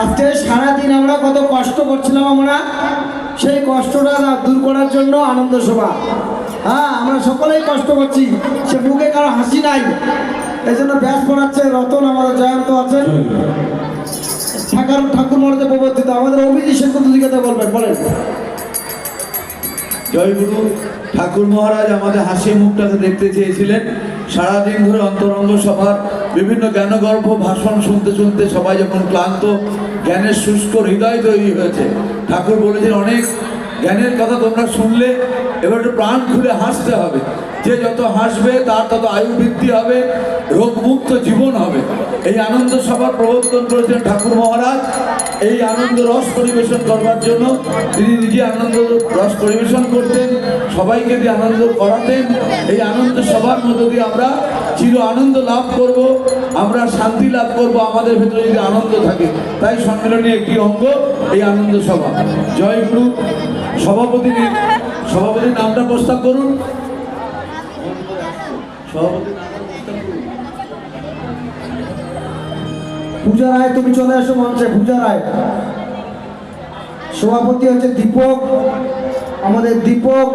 আজকে সারাদিন আমরা কত কষ্ট করছিলাম আমরা? সেই কষ্টটা দূর করার জন্য আনন্দ সভা। হ্যাঁ আমরা সকলেই কষ্ট করছি। সে মুখে কারও হাসি নাই। এই জন্য ব্যাস পড়াচ্ছে, রতন আমাদের জয়ন্ত আছেন। ঠাকুর ঠাকুর মনে প্রবর্তিত। আমাদের অভিজিৎ সেন দিকে বলবেন, বলেন। জয়গুরু, ঠাকুর মহারাজ আমাদের হাসি মুখটাকে দেখতে চেয়েছিলেন। সারাদিন ধরে অন্তরঙ্গ সভার বিভিন্ন জ্ঞানগর্ভ ভাষণ শুনতে শুনতে সবাই যখন ক্লান্ত, জ্ঞানের শুষ্ক হৃদয় তৈরি হয়েছে। ঠাকুর বলেছেন, অনেক জ্ঞানের কথা তোমরা শুনলে এবার একটু প্রাণ খুলে হাসতে হবে। যে যত হাসবে, তার তত আয়ু বৃদ্ধি হবে, রোগমুক্ত জীবন হবে। এই আনন্দ সভার প্রবর্তন করেছেন ঠাকুর মহারাজ। এই আনন্দ রস পরিবেশন করবার জন্য তিনি নিজে আনন্দ রস পরিবেশন করতেন। সবাইকে দিয়ে আনন্দ করাতেন, এই আনন্দ সভার মধ্য দিয়ে আমরা চির আনন্দ লাভ করব, আমরা শান্তি লাভ করব, আমাদের ভেতরে যদি আনন্দ থাকে, তাই সম্মেলনী একটি অঙ্গ, এই আনন্দ সভা। জয় গুরু। সভাপতি সভাপতির নামটা প্রস্তাব করুন। পূজা রায়, তুমি চলে আসো মঞ্চে, পূজা রায়। সভাপতি হচ্ছে দীপক। আমাদের দীপক